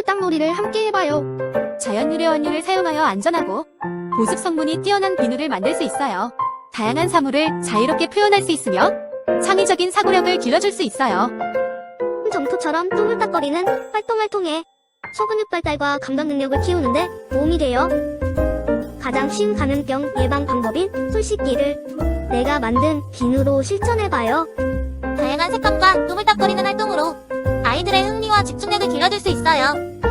똥물땅놀이를 함께 해봐요. 자연 유래 원료를 사용하여 안전하고 보습 성분이 뛰어난 비누를 만들 수 있어요. 다양한 사물을 자유롭게 표현할 수 있으며 창의적인 사고력을 길러줄 수 있어요. 점토처럼 똥물딱거리는 활동을 통해 소근육 발달과 감각 능력을 키우는데 도움이 돼요. 가장 쉬운 감염병 예방 방법인 손 씻기를 내가 만든 비누로 실천해봐요. 다양한 색감과 또물딱거리는 활동 집중력을 길러줄 수 있어요.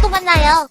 또 만나요.